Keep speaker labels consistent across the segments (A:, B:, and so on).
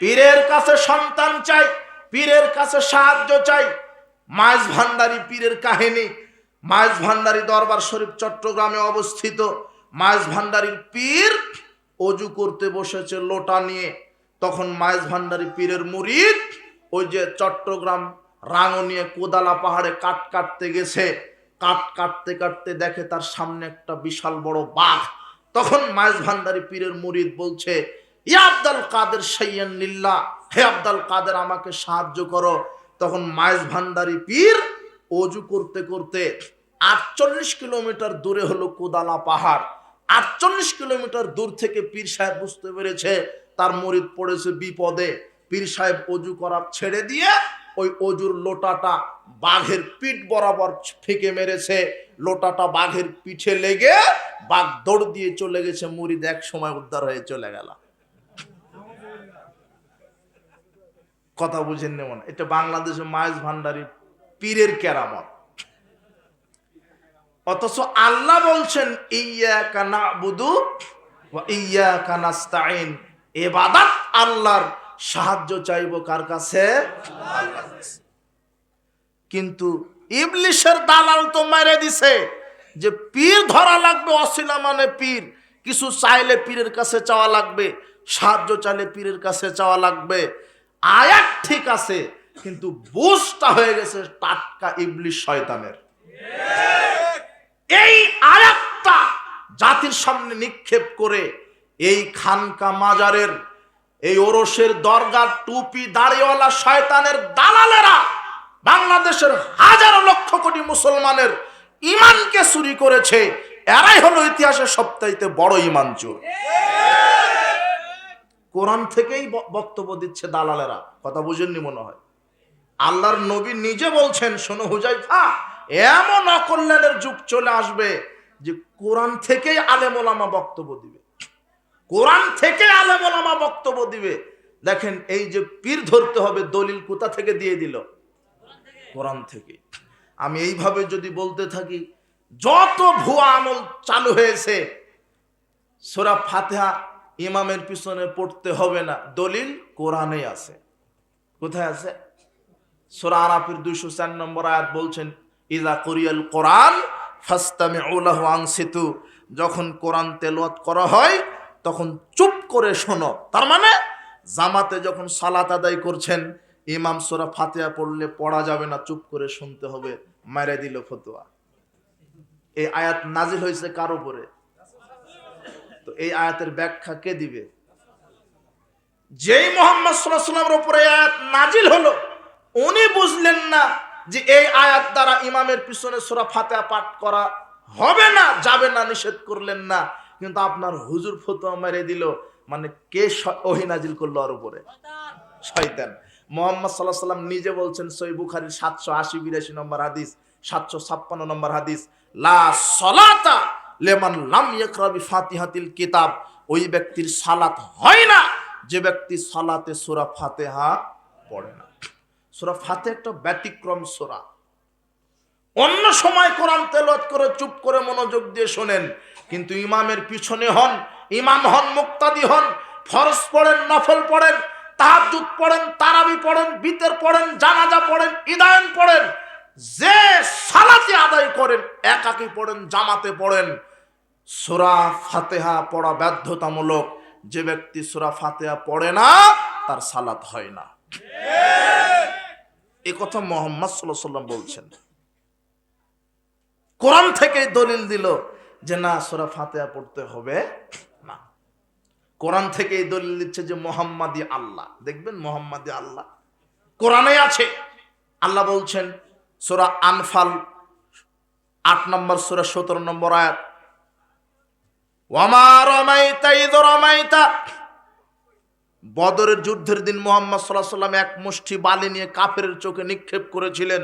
A: পীরের কাছে সন্তান চাই, পীরের কাছে সাহায্য চাই। মাইজ ভান্ডারী পীরের কাহিনী, মাইজ ভান্ডারী দরবার শরীফ চট্টগ্রামে অবস্থিত। মাইজ ভান্ডারীর পীর অজু করতে বসেছে লোটা নিয়ে। তখন মাইজ ভান্ডারী পীরের মুরিদ ওই যে চট্টগ্রাম রাঙনিয়ে কোদালা পাহাড়ে কাট কাটতে গেছে। কাট কাটতে কাটতে দেখে তার সামনে একটা বিশাল বড় বাঘ। তখন মাইজ ভান্ডারী পীরের মুরিদ বলছে ইয়া আব্দাল কাদের সাইয়ান নিল্লা হে আব্দাল কাদের আমাকে সাহায্য করো। তখন মাইজ ভান্ডারি পীর অজু করতে করতে আটচল্লিশ কিলোমিটার দূরে হলো কোদালা পাহাড়। আটচল্লিশ কিলোমিটার দূর থেকে পীর সাহেব বুঝতে পেরেছে, তার মরিদ পড়েছে বিপদে। পীর সাহেব অজু করা ছেড়ে দিয়ে ওই অজুর লোটাটা বাঘের পিঠ বরাবর ফেঁকে মেরেছে। লোটাটা বাঘের পিঠে লেগে বাঘ দৌড় দিয়ে চলে গেছে, মুরিদ এক সময় উদ্ধার হয়ে চলে গেল। কথা বুঝেন নেমন এটা বাংলাদেশে মায়েজ ভান্ডারী পীরের কেরামত। অথচ আল্লাহ বলছেন ইয়া কানা বুধু ইয়া কানাস্তাইন এবাদাত আল্লাহর সাহায্য চাইব কার কাছে। কিন্তু ইবলিশের দালাল তো মেরে দিছে যে পীর ধরা লাগবে, অশিলা মানে পীর। কিছু চাইলে পীরের কাছে চাওয়া লাগবে, সাহায্য চাইলে পীরের কাছে চাওয়া লাগবে। আয়াত ঠিক আছে, কিন্তু বুঝটা হয়ে গেছে টাটকা ইবলিশ শয়তানের। এই আয়াতটা জাতির সামনে নিক্ষেপ করে এই খানকা মাজারের, এই ওরসের দরগার টুপি দাড়িওয়ালা শয়তানের দালালেরা বাংলাদেশের হাজারো লক্ষ কোটি মুসলমানের ইমানকে চুরি করেছে। এরাই হলো ইতিহাসের সবচাইতে বড় ইমান চোর। কোরআন থেকেই বক্তব্য দিচ্ছে দালালেরা। কথা বুঝেননি মনে হয়। আল্লাহর নবী নিজে বলছেন, শোনো হুজাইফা, এমন অকল্যাণের যুগ চলে আসবে যে কোরআন থেকেই আলেমোলামা বক্তব্য দিবে। কোরআন থেকে আলেমোলামা বক্তব্য দিবে। দেখেন, এই যে পীর ধরতে হবে, দলিল কোথা থেকে দিয়ে দিল? কোরআন থেকে। আমি এইভাবে যদি বলতে থাকি, যত ভুয়া আমল চালু হয়েছে, সোরা ফাতেহা ইমামের পিছনে পড়তে হবে না। দলিল কোরআনে আছে। কোথায় আছে? সোরা আরাফির দুইশো চার নম্বর আয়াত বলছেন ইজা কোরিয়াল কোরআন ফাস্তামে উলাহ আংসিতু যখন কোরআন তেলাওয়াত করা হয়, তখন চুপ করে শোনো। তার মানে জামাতে যখন সালাত আদায় করছেন, ইমাম সোরা ফাতিহা পড়লে পড়া যাবে না, চুপ করে শুনতে হবে। মেরে দিল ফতোয়া। এই আয়াত নাজিল হয়েছে কার উপরে? এই আয়াতের ব্যাখ্যা কে দিবে? যেই মোহাম্মদ সাল্লাহ সাল্লামের উপরে আয়াত নাজিল হলো, উনি বুঝলেন না যে এই আয়াত দ্বারা ইমামের পিছনে সোরা ফাতেহা পাঠ করা হবে না, যাবে না, নিষেধ করলেন না। কিন্তু আপনার হুজুর ফতোয়া মেরে দিল মানে কে ওহী নাজিল করল আর উপরে? শয়তান। মোহাম্মদ সাল্লাহ সাল্লাম নিজে বলছেন সই বুখারির সাতশো আশি বিরাশি নম্বর হাদিস, সাতশো ছাপ্পান্ন নম্বর হাদিস, লা সলাতা লেমান লাম ইয়াকরাবি ফাতিহাতিল কিতাব, ওই ব্যক্তির সালাত হয় না, যে ব্যক্তি সালাতে সূরা ফাতিহা পড়ে না। সূরা ফাতিহা একটা ব্যতিক্রম সূরা। অন্য সময় কোরআন তেলাওয়াত করে, চুপ করে মনোযোগ দিয়ে শোনেন, কিন্তু ইমামের পিছনে হন, ইমাম হন, মুক্তাদি হন, ফরজ পড়েন, নফল পড়েন, তাহাজ্জুদ পড়েন, তারাবি পড়েন, বিতের পড়েন, জানাজা পড়েন, ইদায়ন পড়েন, যে সালাতে আদায় করেন, একাকি পড়েন, জামাতে পড়েন সূরা ফাতেহা পড়া বাধ্যতামূলক। যে ব্যক্তি সূরা ফাতেহা পড়ে না, তার সালাত হয় না। এ কথা মোহাম্মদ সাল্লাম বলছেন। কোরআন থেকে দলিল দিল যে না, সোরা ফাতেহা পড়তে হবে না। কোরআন থেকে দলিল দিচ্ছে যে মোহাম্মদী আল্লাহ। দেখবেন মোহাম্মদী আল্লাহ? কোরআনে আছে। আল্লাহ বলছেন, সোরা আনফাল আট নম্বর, সোরা সতেরো নম্বর আয়াত ওয়ামা রমাইতা ইদ রমাইতা। বদরের যুদ্ধের দিন মোহাম্মদ সাল্লাহ সাল্লাম এক মুষ্টি বালি নিয়ে কাফের চোখে নিক্ষেপ করেছিলেন।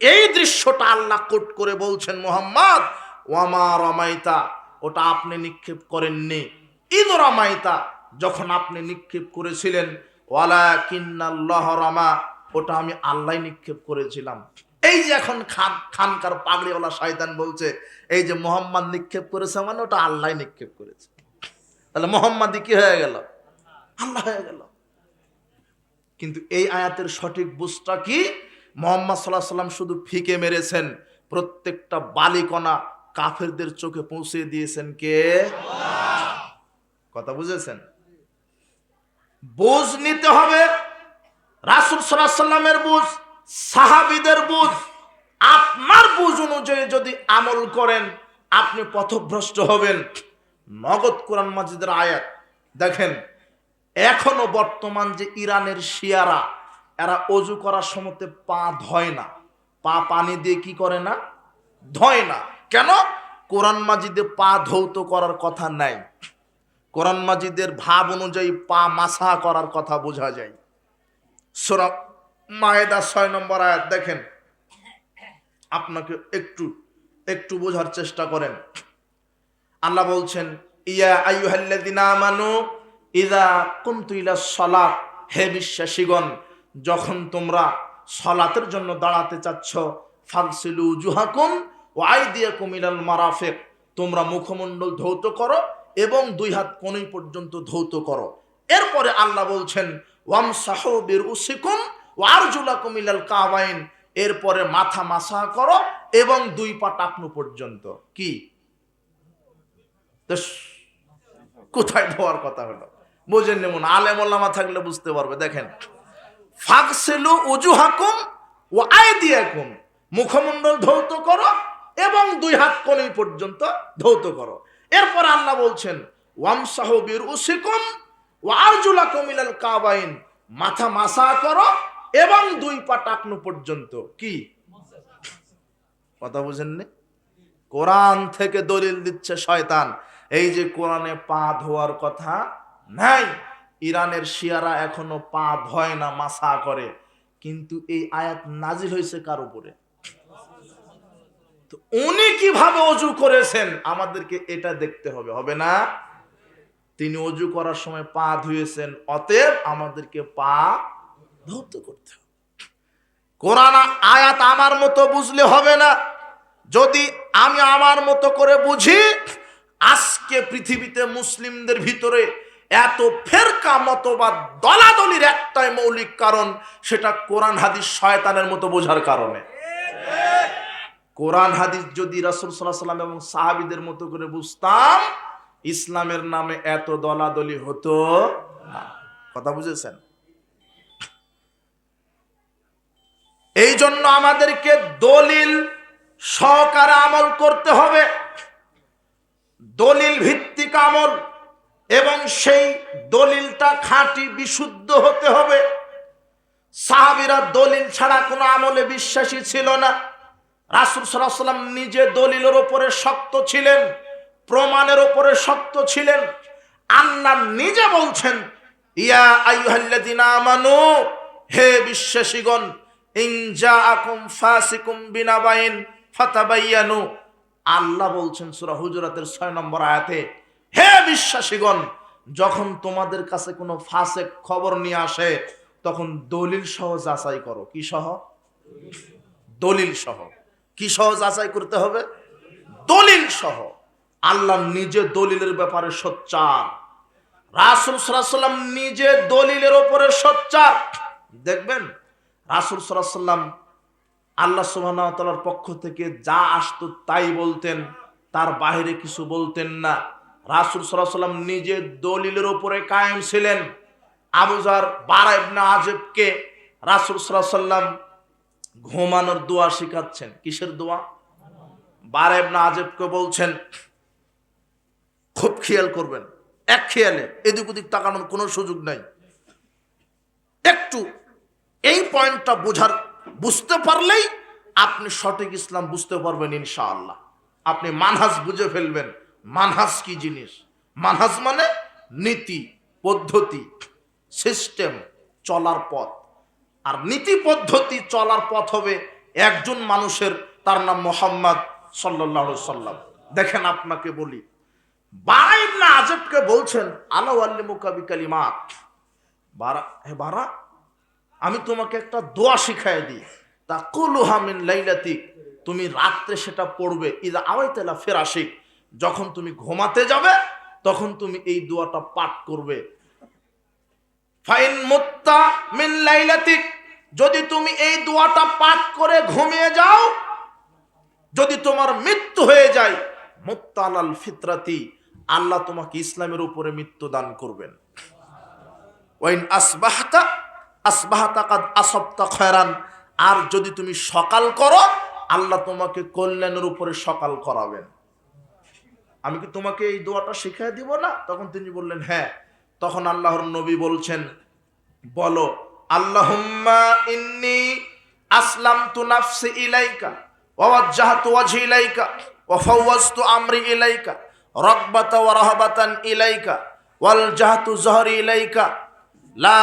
A: এই দৃশ্যটা আল্লাহ কোট করে বলছেন, মোহাম্মদ, ওয়ামা রমাইতা, ওটা আপনি নিক্ষেপ করেননি। ঈদ রমাইতা, যখন আপনি নিক্ষেপ করেছিলেন ওয়ালা কিন্নাল্লাহ রমা, ওটা আমি আল্লাহ নিক্ষেপ করেছিলাম। এই যে এখন খান, খানকার পাগড়িওয়ালা শয়তান বলছে, এই যে মোহাম্মদ নিক্ষেপ করেছে মানে ওটা আল্লাহ নিক্ষেপ করেছে। তাহলে মোহাম্মদই কি হয়ে গেল? আল্লাহ হয়ে গেল। কিন্তু এই আয়াতের সঠিক বুঝটা কি? মোহাম্মদ সাল্লাহ সাল্লাম শুধু ফিকে মেরেছেন, প্রত্যেকটা বালিকণা কাফেরদের চোখে পৌঁছে দিয়েছেন কে? কথা বুঝেছেন? বুঝ নিতে হবে, রাসুল সাল্লাহ সাল্লামের বুঝ। সাহাবিদের বুঝ, আপনার বুঝ অনুযায়ী যদি আমল করেন, আপনি পথভ্রষ্ট হবেন। নগদ কোরআন মাজিদের আয়াত, দেখেন, এখনও বর্তমান যে ইরানের শিয়ারা, এরা অজু করার সময় পা ধয় না। পা পানি দিয়ে কি করে না? ধয় না। কেন? কোরআন মাজিদে পা ধৌত করার কথা নাই। কোরআন মাজিদের ভাব অনুযায়ী পা মাসা করার কথা বোঝা যায়। সোরা মায়েদা ছয় নম্বর আয়াত দেখেন। আপনাকে একটু একটু বোঝার চেষ্টা করেন। আল্লাহ বলছেন, ইয়া আইয়ুহাল্লাযিনা আমানু ইযা কুমতু ইলা সলাত। হে বিশ্বাসীগণ, যখন তোমরা সলাতের জন্য দাঁড়াতে চাচ্ছ, ফাগসিলু জুহাকুম ও আইদিয়াকুম ইলাল মারাফিক। তোমরা মুখমণ্ডল ধৌত করো এবং দুই হাত কোনই পর্যন্ত ধৌত করো। এরপরে আল্লাহ বলছেন ওয়াম সাহবির উসিকুম ও কাবাইন, এরপরে মাথা মাসা করো এবং দুই পা টাকনু পর্যন্ত। কি? কোথায় ধোয়ার কথা হলো? বোঝেন যেমন আলেম ওলামা থাকলে বুঝতে পারবে, দেখেন। ফাকসেলু উজু হাকুম ও আয় মুখমণ্ডল ধৌত করো এবং দুই হাত কোনই পর্যন্ত ধৌত করো। এরপর আল্লাহ বলছেন ওয়াম সাহবির উসিকুম ও আরজুলাকুম ইলাল কাবাইন, মাথা মাসা করো এবং দুই পা টাকনু পর্যন্ত। কি? কথা বুঝেননি? কোরআন থেকে দলিল দিচ্ছে শয়তান। এই যে কোরআনে পা ধোয়ার কথা নাই, ইরানের শিয়ারা এখনও পা ধয় না, মাসা করে। কিন্তু এই আয়াত নাজিল হয়েছে কার উপরে? উনি কীভাবে অজু করেছেন? আমাদেরকে এটা দেখতে হবে হবে না? তিনি অজু করার সময় পা ধুয়েছেন, অতএব আমাদেরকে পা ধৌত করতে হবে। কোরআন আয়াত আমার মতো বুঝলে হবে না। যদি আমি আমার মতো করে বুঝি, আজকে পৃথিবীতে মুসলিমদের ভিতরে এত ফেরকা মতবাদ, দলাদলির একটাই মৌলিক কারণ, সেটা কোরআন, হাদিস শয়তানের মতো বোঝার কারণে। কোরআন, হাদিস যদি রাসুল সাল্লাহ সাল্লাম এবং সাহাবিদের মতো করে বুঝতাম, ইসলামের নামে এত দলাদলি হতো কথা বুঝেছেন? এই জন্য আমাদেরকে দলিল সহকারে আমল করতে হবে। দলিল ভিত্তিক আমল এবং সেই দলিলটা খাঁটি বিশুদ্ধ হতে হবে। সাহাবিরা দলিল ছাড়া কোনো আমলে বিশ্বাসী ছিল না। রাসুল সাল্লাম নিজে দলিলের ওপরে শক্ত ছিলেন, প্রমাণের ওপরে শক্ত ছিলেন। আল্লাহ নিজে বলছেন, ইয়া আইয়ুহাল্লাযিনা আমানু, হে বিশ্বাসীগণ ইন জাআকুম ফাসিকুম বিনাবাইন ফাতাবায়ানু আল্লাহ বলছেন সূরা হুজুরাতের 6 নম্বর আয়াতে, হে বিশ্বাসীগণ, যখন তোমাদের কাছে কোনো ফাসেক খবর নিয়ে আসে, তখন দলিল সহ যাচাই করো। কি সহ? দলিল সহ। কি সহ যাচাই করতে হবে? দলিল সহ। আল্লাহ নিজে দলিলের ব্যাপারে সোচ্চার। রাসুল সাল্লাম নিজে দলিলের ওপরে সোচ্চার। দেখবেন রাসুল সাল্লাম আল্লাহ সুবাহর পক্ষ থেকে যা আসতো তাই বলতেন, তার বাইরে কিছু বলতেন না। রাসুল সাল্লাম নিজে দলিলের ওপরে কায়েম ছিলেন। আবুজার বারা ইবনা আজেবকে রাসুল সাল্লাম ঘুমানোর দোয়া শিখাচ্ছেন। কিসের দোয়া? বারা ইবনা আজেবকে বলছেন, খুব খেয়াল করবেন, এক খেয়ালে এদিক ওদিক তাকানোর কোনো সুযোগ নাই। একটু এই পয়েন্টটা বোঝার, বুঝতে পারলেই আপনি সঠিক ইসলাম বুঝতে পারবেন ইনশাআল্লাহ। আপনি মানহাজ বুঝে ফেলবেন। মানহাজ কি জিনিস? মানহাজ মানে নীতি, পদ্ধতি সিস্টেম চলার পথ। আর নীতি, পদ্ধতি, চলার পথ হবে একজন মানুষের, তার নাম মোহাম্মদ সাল্লাহ সাল্লাম দেখেন আপনাকে বলি, বারা ইবনে আজবকে বলছেন, আলো আল্লিমুকা বিকালিমাত। বারা, হে বারা আমি তোমাকে একটা দোয়া শিখাই দিই। তা কুলুহা মিন লাইলাতিক, তুমি রাত্রে সেটা পড়বে। ইদা আওয়াইতেলা ফেরাসিক যখন তুমি ঘুমাতে যাবে, তখন তুমি এই দোয়াটা পাঠ করবে। ফাইন মুত্তা মিন লাইলাতিক, যদি তুমি এই দোয়াটা পাঠ করে ঘুমিয়ে যাও, যদি তোমার মৃত্যু হয়ে যায় মুত্তালাল ফিতরাতি, আল্লাহ তোমাকে ইসলামের উপরে মৃত্যু দান করবেন। ওয়াইন আসবাহতা আসবাহতা কাদ আসবতা খয়রান। আর যদি তুমি সকাল করো, আল্লাহ তোমাকে কল্যাণের উপরে সকাল করাবেন। আমি কি তোমাকে এই দোয়াটা শিখিয়ে দিব না? তখন তিনি বললেন হ্যাঁ। তখন আল্লাহর নবী বলছেন, বলো, আল্লাহুম্মা ইন্নি আসলামতু নাফসি ইলাইকা, ওয়া ওয়াজ্জাহতু ওয়াজহি ইলাইকা, ওয়া ফাওয়াজতু আমরি ইলাইকা, রাগবাতা ওয়া রাহাবাতান ইলাইকা, ওয়াল জাহতু জহরি ইলাইকা লা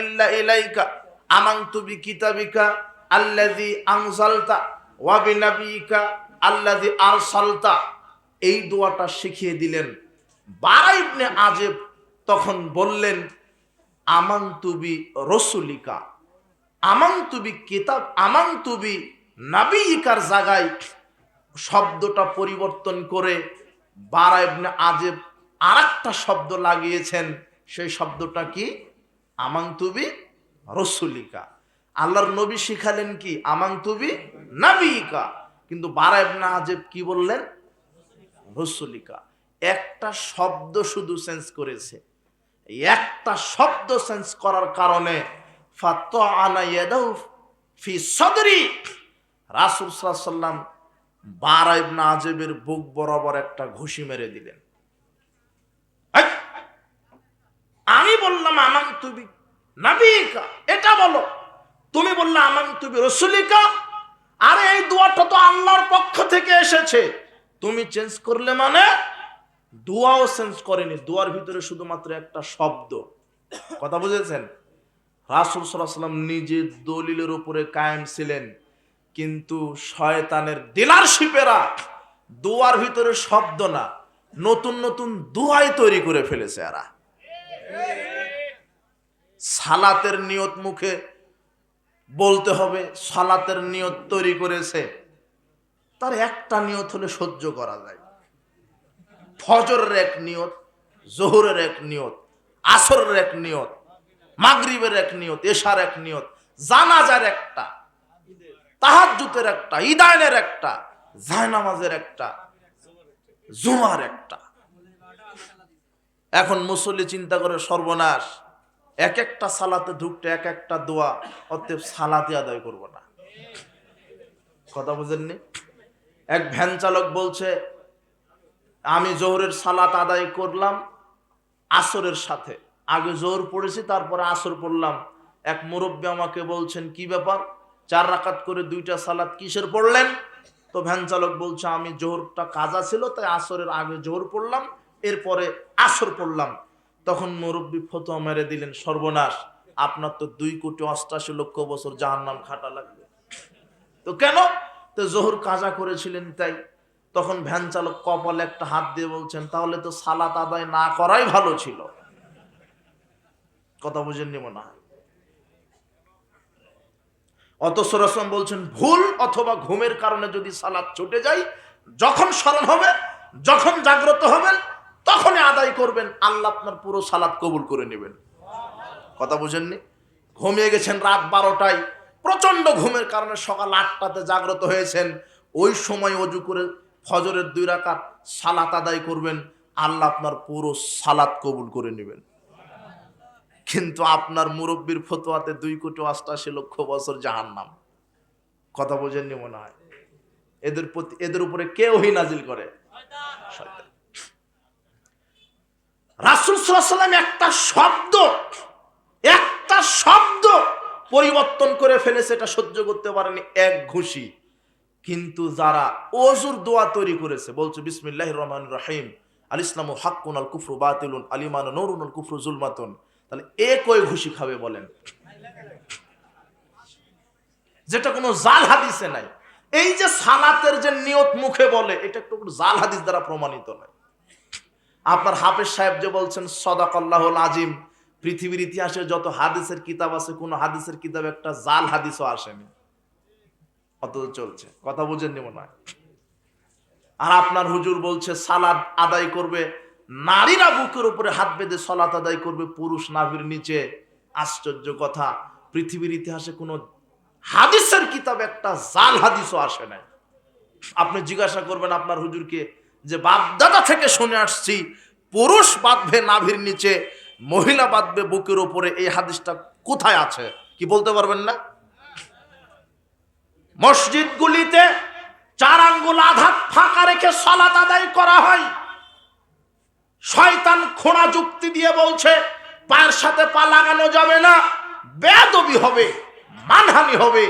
A: ইল্লা আরসালতা। এই শিখিয়ে দিলেন বারা ইবনে আজেব, তখন বললেন আমান্তুবি রসুলিকা আমান্তুবি কিতাব আমান্তুবি নাবিকার জায়গায় শব্দটা পরিবর্তন করে বারা ইবনে আজেব আর একটা শব্দ লাগিয়েছেন, সেই শব্দটা কি? আমান্তুবি রসুলিকা। আল্লাহর নবী শিখালেন কি? আমান্তুবি নাবিকা কিন্তু বারা ইবনে আজেব কি বললেন? রসুলিকা। একটা শব্দ শুধু সেন্স করেছে। একটা শব্দ সেন্স করার কারণে ফি রাসূল সাল্লাম বারা ইবনে আজেবের বুক বরাবর একটা ঘুষি মেরে দিলেন এই! আমি বললাম আমাং তুবি নাবিকা, এটা বলো। তুমি বললে আমাং তুবি রসুলিকা, আরে এই দোয়াটা তো আল্লাহর পক্ষ থেকে এসেছে। তুমি চেঞ্জ করলে মানে দোয়াও চেঞ্জ করেনি, দোয়ার ভিতরে শুধুমাত্র একটা শব্দ। কথা বুঝেছেন? রাসুল সাল্লাম নিজে দলিলের উপরে কায়েম ছিলেন, কিন্তু শয়তানের ডিলারশিপেরা দোয়ার ভিতরে শব্দ না, নতুন নতুন দোয়াই তৈরি করে ফেলেছে এরা। সালাতের নিয়ত মুখে বলতে হবে, সালাতের নিয়ত তৈরি করেছে। তার একটা নিয়ত হলে সহ্য করা যায়। ফজরের এক নিয়ত, জোহরের এক নিয়ত, আসরের এক নিয়ত, মাগরিবের এক নিয়ত, এশার এক নিয়ত, জানাজার একটা তাহাজ্জুতের একটা ইদায়নের একটা, জায়নামাজের একটা, জুমার একটা। এখন মুসল্লি চিন্তা করে সর্বনাশ। এক একটা সালাতে ঢুকতে এক একটা দোয়া, অতএব সালাতে আদায় করব না। কথা বুঝেননি? এক ভ্যান চালক বলছে, আমি জোহরের সালাত আদায় করলাম আসরের সাথে। আগে জোহর পড়েছি, তারপরে আসর পড়লাম। এক মুরব্বী আমাকে বলছেন, কি ব্যাপার? চার রাকাত করে দুইটা সালাত কিসের পড়লেন? তো ভ্যান চালক বলছে, আমি জোহরটা কাজা ছিল, তাই আসরের আগে জোহর পড়লাম। এরপরে আসর পড়লাম। তখন মুরব্বী ফতোয়া মেরে দিলেন, সর্বনাশ, আপনার তো দুই কোটি অষ্টাশি লক্ষ বছর জাহান্নাম খাটা লাগবে। তো কেন? তো জোহর কাজা করেছিলেন তাই। তখন ভ্যান চালক কপালে একটা হাত দিয়ে বলছেন, তাহলে তো সালাত আদায় না করাই ভালো ছিল। কথা বুঝেননি মনে হয়। অথচ রসম বলছেন, ভুল অথবা ঘুমের কারণে যদি সালাত ছুটে যায়, যখন স্মরণ হবে, যখন জাগ্রত হবেন তখনই আদায় করবেন, আল্লাহ আপনার পুরো সালাদ কবুল করে নেবেন। কথা বুঝেননি? ঘুমিয়ে গেছেন রাত বারোটায় প্রচণ্ড ঘুমের কারণে সকাল আটটাতে জাগ্রত হয়েছেন। ওই সময় অজু করে ফজরের দুই রাকাত সালাত আদায় করবেন, আল্লাহ আপনার পুরো সালাত কবুল করে নেবেন। কিন্তু আপনার মুরব্বীর ফতোয়াতে দুই কোটি অষ্টাশি লক্ষ বছর জাহান্নাম। কথা বোঝেননি মনে হয়? এদের প্রতি এদের উপরে কেউ হি নাজিল করে। রাসূল সাল্লাম একটা শব্দ একটা শব্দ পরিবর্তন করে ফেলেছে, এটা সহ্য করতে পারেনি, এক ঘুষি। কিন্তু যারা অজুর দোয়া তৈরি করেছে, বলছে বিসমিল্লাহ রহমান রহিম আল ইসলাম হাক্কুন আল কুফরু বাতিলুন আলিমান নরুন আল কুফরু জুলমাতুন। তাহলে এ কই ঘুষি খাবে বলেন? যেটা কোনো জাল হাদিসে নাই। এই যে সালাতের যে নিয়ত মুখে বলে, এটা একটু জাল হাদিস দ্বারা প্রমাণিত নয়। আপনার হাফেজ সাহেব যে বলছেন সদাক আল্লাহ আজিম। পৃথিবীর ইতিহাসে যত হাদিসের কিতাব আছে, কোন হাদিসের কিতাব একটা জাল হাদিসও আসেনি। অত চলছে। কথা বুঝেননি মনে হয়? আর আপনার হুজুর বলছে, সালাদ আদায় করবে, নারীরা বুকের উপরে হাত বেঁধে সলাত আদায় করবে, পুরুষ নাভির নিচে। আশ্চর্য কথা। পৃথিবীর ইতিহাসে কোনো হাদিসের কিতাব একটা জাল হাদিসও আসে না আপনি জিজ্ঞাসা করবেন আপনার হুজুরকে যে বাপদাদা থেকে শুনে আসছি, পুরুষ বাঁধবে নাভির নিচে, মহিলা বাঁধবে বুকের উপরে, এই হাদিসটা কোথায় আছে? কি বলতে পারবেন না? মসজিদগুলিতে চার আঙ্গুল আঘাত ফাঁকা রেখে সলাত আদায় করা হয়। শয়তান খোঁড়া যুক্তি দিয়ে বলছে, পায়ের সাথে পা লাগানো যাবে না বেদবি হবে, মানহানি হবে।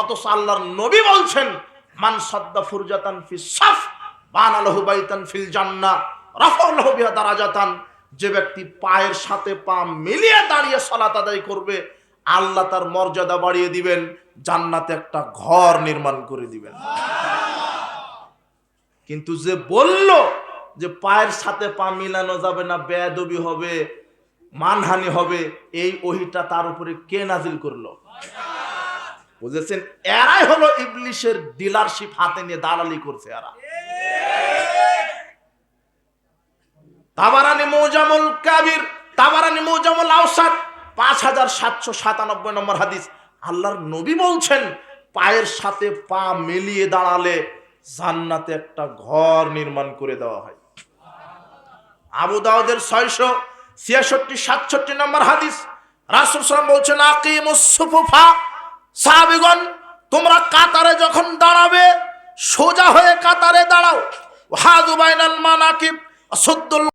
A: অথচ আল্লাহর নবী বলছেন, মান সাদ্দা ফুরজাতান ফি সাফ যে ব্যক্তি পায়ের সাথে পা মিলিয়ে দাঁড়িয়ে সালাত আদায় করবে, আল্লাহ তার মর্যাদা বাড়িয়ে দিবেন, জান্নাতে একটা ঘর নির্মাণ করে দিবেন। কিন্তু যে বলল যে পায়ের সাথে পা মিলানো যাবে না বেদবি হবে, মানহানি হবে, এই ওহিটা তার উপরে কে নাজিল করল? বুঝেছেন? এরাই হলো ইবলিশের ডিলারশিপ হাতে নিয়ে দালালি করছে এরা। তাবারানি মৌজামুল কাবির, তাবারানি মৌজামুল আওসাদ, পাঁচ হাজার সাতশো সাতানব্বই নম্বর হাদিস। আল্লাহর নবী বলছেন, পায়ের সাথে পা মিলিয়ে দাঁড়ালে জান্নাতে একটা ঘর নির্মাণ করে দেওয়া হয়। আবু দাউদের ছয়শো ছিয়াষট্টি সাতষট্টি নম্বর হাদিস। রাসুল সালাম বলছেন, আকিমুস সুফুফা সাহাবিগণ তোমরা কাতারে যখন দাঁড়াবে সোজা হয়ে কাতারে দাঁড়াও। হাজুবাইনাল মানাকিব সুদ্দুল